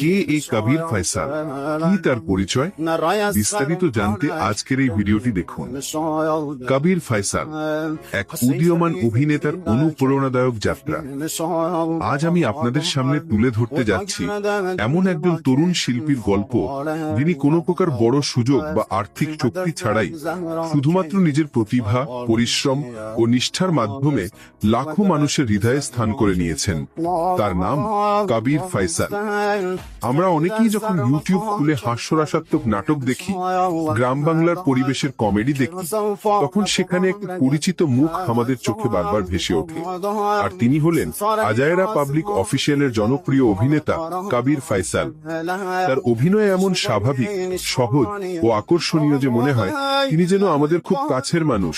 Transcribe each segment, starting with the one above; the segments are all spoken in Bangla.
কে এই কবির ফয়সাল? কি তার পরিচয়? বিস্তারিত জানতে আজকের এই ভিডিওটি দেখুন। কবির ফয়সাল, এক উদীয়মান অভিনেতার অনুপ্রেরণাদায়ক যাত্রা। আজ আমি আপনাদের সামনে তুলে ধরতে যাচ্ছি এমন একজন তরুণ শিল্পীর গল্প যিনি কোনো প্রকার বড় সুযোগ বা আর্থিক শক্তি ছাড়াই শুধুমাত্র নিজের প্রতিভা, পরিশ্রম ও নিষ্ঠার মাধ্যমে লাখো মানুষের হৃদয়ে স্থান করে নিয়েছেন। তার নাম কবির ফয়সাল। আমরা অনেকেই যখন ইউটিউব খুলে হাস্যরসাত্মক নাটক দেখি গ্রাম বাংলার পরিবেশের কমেডি দেখি তখন সেখানে একটি পরিচিত মুখ আমাদের চোখে বারবার ভেসে ওঠে। আর তিনি হলেন আজায়রা পাবলিক অফিসিয়ালের জনপ্রিয় অভিনেতা কবির ফয়সাল তার অভিনয় এমন স্বাভাবিক সহজ ও আকর্ষণীয় যে মনে হয় তিনি যেন আমাদের খুব কাছের মানুষ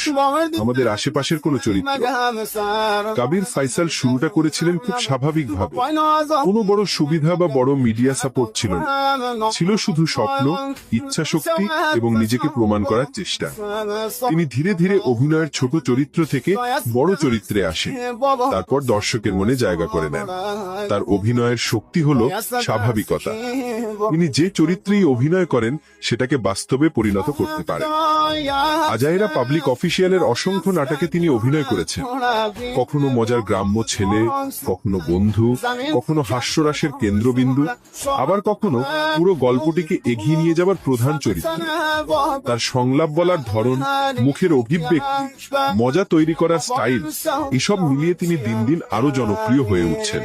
আমাদের আশেপাশের কোনো চরিত্র। কবির ফাইসাল শুরুটা করেছিলেন খুব স্বাভাবিকভাবে। কোনো বড় সুবিধা বা বড় মিডিয়া সাপোর্ট ছিল। না ছিল শুধু স্বপ্ন ইচ্ছা শক্তি এবং নিজেকে প্রমাণ করার চেষ্টা। তিনি ধীরে ধীরে অভিনয়ের ছোট চরিত্র থেকে বড় চরিত্রে আসেন। তারপর দর্শকের মনে জায়গা করে নেন। তার অভিনয়ের শক্তি হলো স্বাভাবিকতা। তিনি যে চরিত্রেই অভিনয় করেন, সেটাকে বাস্তবে পরিণত করতে পারেন। আজাইরা পাবলিক অফিসিয়ালের অসংখ্য নাটকে তিনি অভিনয় করেছেন। কখনো মজার গ্রাম্য ছেলে, কখনো বন্ধু, কখনো হাস্যরাসের কেন্দ্রবিন্দু আবার কখনো পুরো গল্পটিকে এগিয়ে নিয়ে যাবার প্রধান চরিত্র। তার সংলাপ বলার ধরন, মুখের অভিব্যক্তি, মজা তৈরি করার স্টাইল, এসব মিলিয়ে তিনি দিন দিন আরও জনপ্রিয় হয়ে উঠছেন।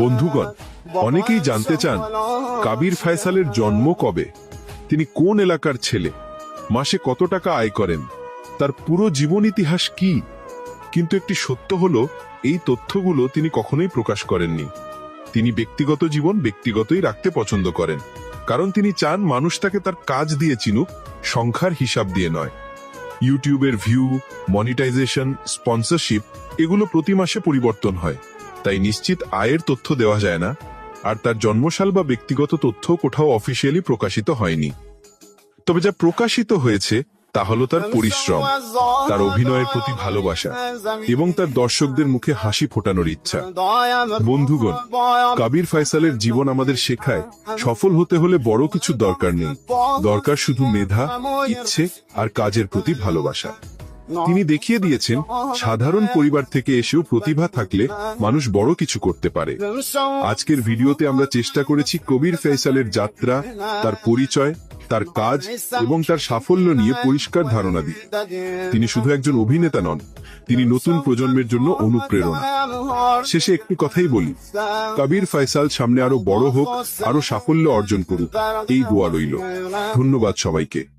বন্ধুগণ, অনেকেই জানতে চান, কাবির ফয়সালের জন্ম কবে? তিনি কোন এলাকার ছেলে? মাসে কত টাকা আয় করেন? তার পুরো জীবন ইতিহাস কি? কিন্তু একটি সত্য হলো, এই তথ্যগুলো তিনি কখনোই প্রকাশ করেননি। তিনি ব্যক্তিগত জীবন ব্যক্তিগতই রাখতে পছন্দ করেন, কারণ তিনি চান মানুষ তাকে তার কাজ দিয়ে চিনুক, সংখ্যার হিসাব দিয়ে নয়। ইউটিউবের ভিউ, মনিটাইজেশন, স্পন্সরশিপ এগুলো প্রতি মাসে পরিবর্তন হয়, তাই নিশ্চিত আয়ের তথ্য দেওয়া যায় না, আর তার জন্মসাল বা ব্যক্তিগত তথ্য কোথাও অফিসিয়ালি প্রকাশিত হয়নি। তবে যা প্রকাশিত হয়েছে তা হলো তার পরিশ্রম তার অভিনয়ের প্রতি ভালোবাসা এবং তার দর্শকদের মুখে হাসি ফোটানোর ইচ্ছা। বন্ধুগণ কবির ফয়সালের জীবন আমাদের শেখায় সফল হতে হলে বড় কিছু দরকার নেই। দরকার শুধু মেধা ইচ্ছে আর কাজের প্রতি ভালোবাসা। তিনি দেখিয়ে দিয়েছেন সাধারণ পরিবার থেকে এসেও প্রতিভা থাকলে মানুষ বড় কিছু করতে পারে। আজকের ভিডিওতে আমরা চেষ্টা করেছি কবির ফয়সালের যাত্রা তার পরিচয় তার কাজ এবং তার সাফল্য নিয়ে পরিষ্কার ধারণা দিই তিনি শুধু একজন অভিনেতা নন, তিনি নতুন প্রজন্মের জন্য অনুপ্রেরণা। শেষে একটি কথাই বলি, কবির ফয়সাল সামনে আরও বড় হোক, আরও সাফল্য অর্জন করুক, এই দোয়া রইল। ধন্যবাদ সবাইকে।